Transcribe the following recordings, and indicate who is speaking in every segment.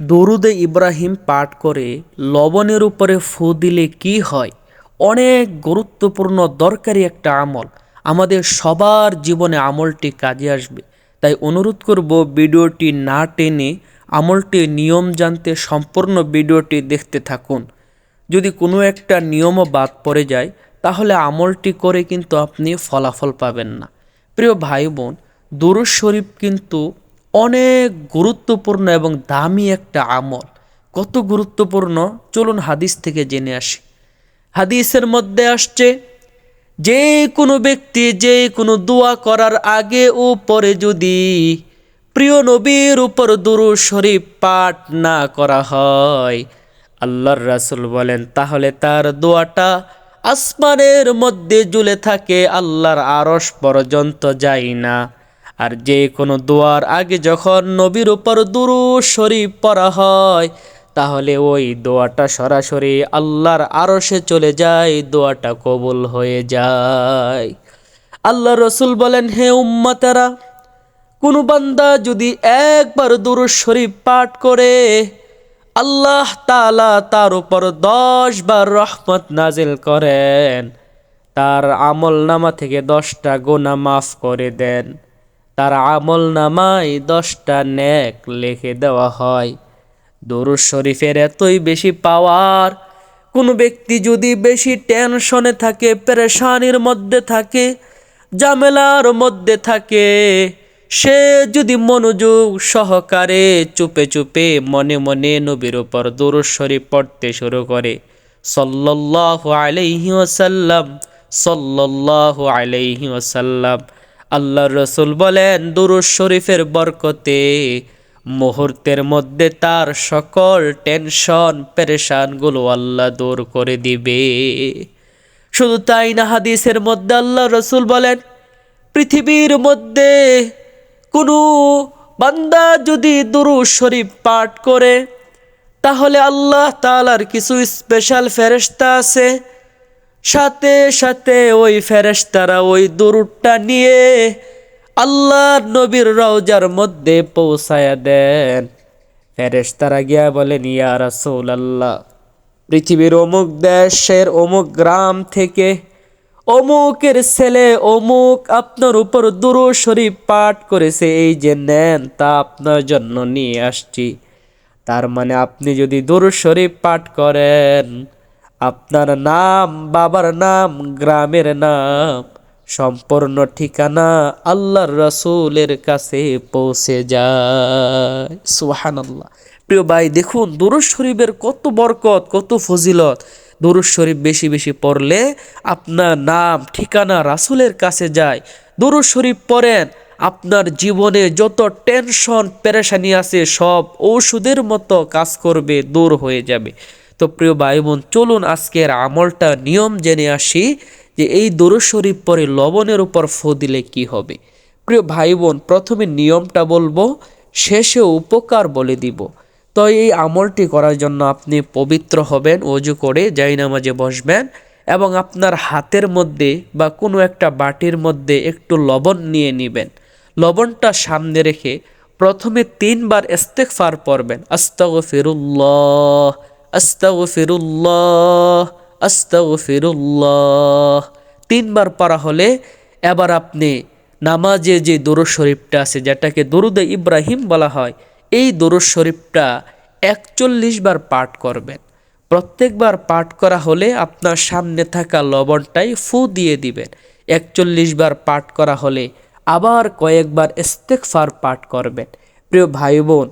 Speaker 1: দরুদে ইব্রাহিম পাঠ করে লবণের উপরে ফু দিলে কি হয়? অনেক গুরুত্বপূর্ণ, দরকারি একটা আমল। আমাদের সবার জীবনে আমলটি কাজে আসবে। তাই অনুরোধ করব, ভিডিওটি না টেনে আমলটির নিয়ম জানতে সম্পূর্ণ ভিডিওটি দেখতে থাকুন। যদি কোনো একটা নিয়মও বাদ পড়ে যায়, তাহলে আমলটি করে কিন্তু আপনি ফলাফল পাবেন না। প্রিয় ভাই বোন দুরুজ শরীফ কিন্তু অনেক গুরুত্বপূর্ণ এবং দামি একটা আমল। কত গুরুত্বপূর্ণ? চলুন হাদিস থেকে জেনে আসি। হাদিসের মধ্যে আসছে যে কোনো ব্যক্তি যে কোনো দোয়া করার আগে ও পরে যদি প্রিয় নবীর উপর দুরু শরীফ পাঠ না করা হয়, আল্লাহর রাসুল বলেন, তাহলে তার দোয়াটা আসমানের মধ্যে জুলে থাকে, আল্লাহর আরস পর্যন্ত যায় না। আর যে কোনো দোয়ার আগে যখন নবীর উপর দুরু শরীফ পড়া হয়, তাহলে ওই দোয়াটা সরাসরি আল্লাহর আরশে চলে যায় দোয়াটা কবুল হয়ে যায়। আল্লাহ রসুল বলেন, হে উম্মাতারা, কোনো বান্দা যদি একবার দুরু শরীফ পাঠ করে, আল্লাহ তালা তার উপর দশ বার রহমত নাজিল করেন। তার আমল নামা থেকে দশটা গোনা মাফ করে দেন। তার আমল নামায় দশটা ন্যাক লিখে দেওয়া হয়। দরুদ শরীফের এতই বেশি পাওয়ার, কোনো ব্যক্তি যদি বেশি টেনশনে থাকে, পেরেশানির মধ্যে থাকে জামেলার মধ্যে থাকে, সে যদি মনোযোগ সহকারে চুপে চুপে মনে মনে নবীর উপর দরুদ শরীফ পড়তে শুরু করে। সল্লাল্লাহু আলাইহি ওয়াসাল্লাম, সল্লাল্লাহু আলাইহি ওয়াসাল্লাম। আল্লাহ রসুল বলেন দুরুজ শরীফের বরকতে মুহূর্তের মধ্যে তার সকল টেনশন, পেরেশানগুলো আল্লাহ দূর করে দিবে। শুধু তাই না, হাদিসের মধ্যে আল্লাহ রসুল বলেন, পৃথিবীর মধ্যে কোনো বান্দা যদি দুরু শরীফ পাঠ করে, তাহলে আল্লাহ তালার কিছু স্পেশাল ফেরেস্তা আছে। সাথে সাথে ওই ফেরেশতারা ওই দুরুটটা নিয়ে আল্লাহর নবীর রওজার মধ্যে পৌঁছায়া দেন। ফেরেশতারা গিয়া বলেন, ইয়া রাসূল আল্লাহ পৃথিবীর অমুক দেশের অমুক গ্রাম থেকে অমুকের ছেলে অমুক আপনার উপর দুরু শরীফ পাঠ করেছে, এই যে নেন তা আপনার জন্য নিয়ে আসছি। তার মানে আপনি যদি দুরু শরীফ পাঠ করেন আপনার নাম, বাবার নাম, গ্রামের নাম, সম্পূর্ণ ঠিকানা আল্লাহর রসুলের কাছে পৌঁছে যায়। সুহানাল্লাহ প্রিয় ভাই, দেখুন দুরুজ শরীফের কত বরকত, কত ফজিলত। দুরুজ শরীফ বেশি বেশি পড়লে আপনার নাম, ঠিকানা রাসুলের কাছে যায়। দুরুজ শরীফ পড়েন, আপনার জীবনে যত টেনশন, পেরেশানি আছে, সব ঔষধের মতো কাজ করবে, দূর হয়ে যাবে। তো প্রিয় ভাই বোন চলুন আজকের আমলটা নিয়ম জেনে আসি যে এই দরুদ শরীফ পরে লবণের উপর ফো দিলে কি হবে। প্রিয় ভাই বোন প্রথমে নিয়মটা বলব, শেষে উপকার বলে দিব। তো এই আমলটি করার জন্য আপনি পবিত্র হবেন, অজু করে যাই নামাজে বসবেন এবং আপনার হাতের মধ্যে বা কোনো একটা বাটির মধ্যে একটু লবণ নিয়ে নেবেন। লবণটা সামনে রেখে প্রথমে তিনবার ইস্তেকফার পড়বেন। আস্তাগ ফিরুল্লাহ আস্তাগফিরুল্লাহ আস্তাগফিরুল্লাহ। তিনবার পড়া হলে এবার আপনি নামাজে যে দরুদ শরীফটা আছে, যেটাকে দরুদে ইব্রাহিম বলা হয়, এই দরুদ শরীফটা একচল্লিশ বার পাঠ করবেন। প্রত্যেকবার পাঠ করা হলে আপনার সামনে থাকা লবণটাই ফু দিয়ে দিবেন। একচল্লিশ বার পাঠ করা হলে আবার কয়েকবার ইস্তেকফার পাঠ করবেন। প্রিয় ভাই বোন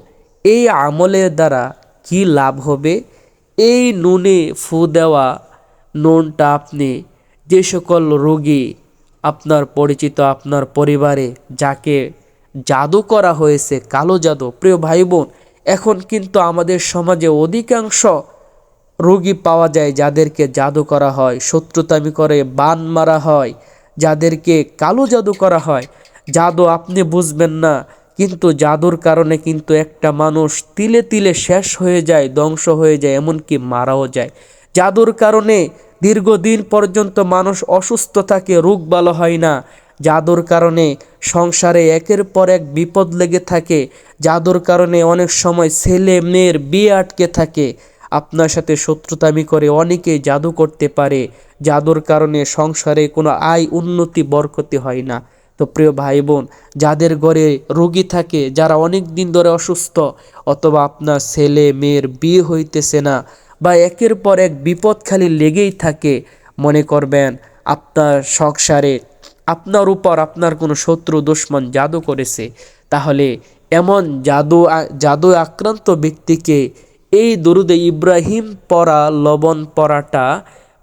Speaker 1: এই আমলের দ্বারা কি লাভ হবে? এই নুনে ফু দেওয়া নুনটা আপনি যে সকল রোগী আপনার পরিচিত, আপনার পরিবারে যাকে জাদু করা হয়েছে, কালো জাদু, প্রিয় ভাই বোন এখন কিন্তু আমাদের সমাজে অধিকাংশ রোগী পাওয়া যায় যাদেরকে জাদু করা হয়, শত্রুতামি করে, বান মারা হয়, যাদেরকে কালো জাদু করা হয়। জাদু আপনি বুঝবেন না কিন্তু জাদুর কারণে কিন্তু একটা মানুষ তিলে তিলে শেষ হয়ে যায়, ধ্বংস হয়ে যায়, এমনকি মারাও যায়। জাদুর কারণে দীর্ঘদিন পর্যন্ত মানুষ অসুস্থ থাকে, রোগ ভালো হয় না। জাদুর কারণে সংসারে একের পর এক বিপদ লেগে থাকে। জাদুর কারণে অনেক সময় ছেলে মেয়ের বিয়ে আটকে থাকে। আপনার সাথে শত্রুতামি করে অনেকেই জাদু করতে পারে। জাদুর কারণে সংসারে কোনো আয়, উন্নতি, বরকতি হয় না। তো প্রিয় ভাই বোন, যাদের ঘরে রোগী থাকে, যারা অনেক দিন ধরে অসুস্থ, অথবা আপনার ছেলে মেয়ের বিয়ে হইতেছে না, বা একের পর এক বিপদ খালি লেগেই থাকে, মনে করবেন আপনার সংসারে আপনার উপর আপনার কোনো শত্রু, দুশ্মন জাদু করেছে, তাহলে এমন জাদু জাদু আক্রান্ত ব্যক্তিকে এই দরুদে ইব্রাহিম পরা লবণ পরাটা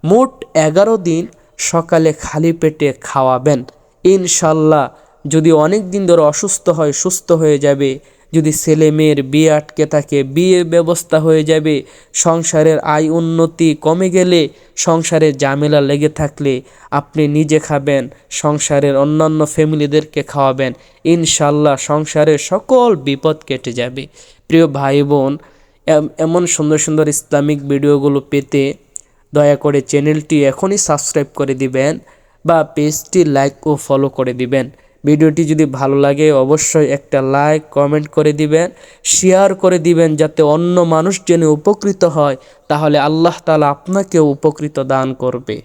Speaker 1: মোট এগারো দিন সকালে খালি পেটে খাওয়াবেন। ইনশাল্লাহ যদি অনেক দিন ধরে অসুস্থ হয়, সুস্থ হয়ে যাবে। যদি ছেলে মেয়ের বিয়ে আটকে থাকে বিয়ে ব্যবস্থা হয়ে যাবে। সংসারের আয় উন্নতি কমে গেলে সংসারে ঝামেলা লেগে থাকলে আপনি নিজে খাবেন, সংসারের অন্যান্য ফ্যামিলিদেরকে খাওয়াবেন। ইনশাল্লাহ সংসারের সকল বিপদ কেটে যাবে। প্রিয় ভাই বোন, এম- এমন সুন্দর সুন্দর ইসলামিক ভিডিওগুলো পেতে দয়া করে চ্যানেলটি এখনই সাবস্ক্রাইব করে দিবেন। বা পেজটি লাইক ও ফলো করে দিবেন। ভিডিওটি যদি ভালো লাগে, অবশ্যই একটা লাইক কমেন্ট করে দিবেন শেয়ার করে দিবেন যাতে অন্য মানুষ যেন উপকৃত হয়, তাহলে আল্লাহ তালা আপনাকেও উপকৃত দান করবে।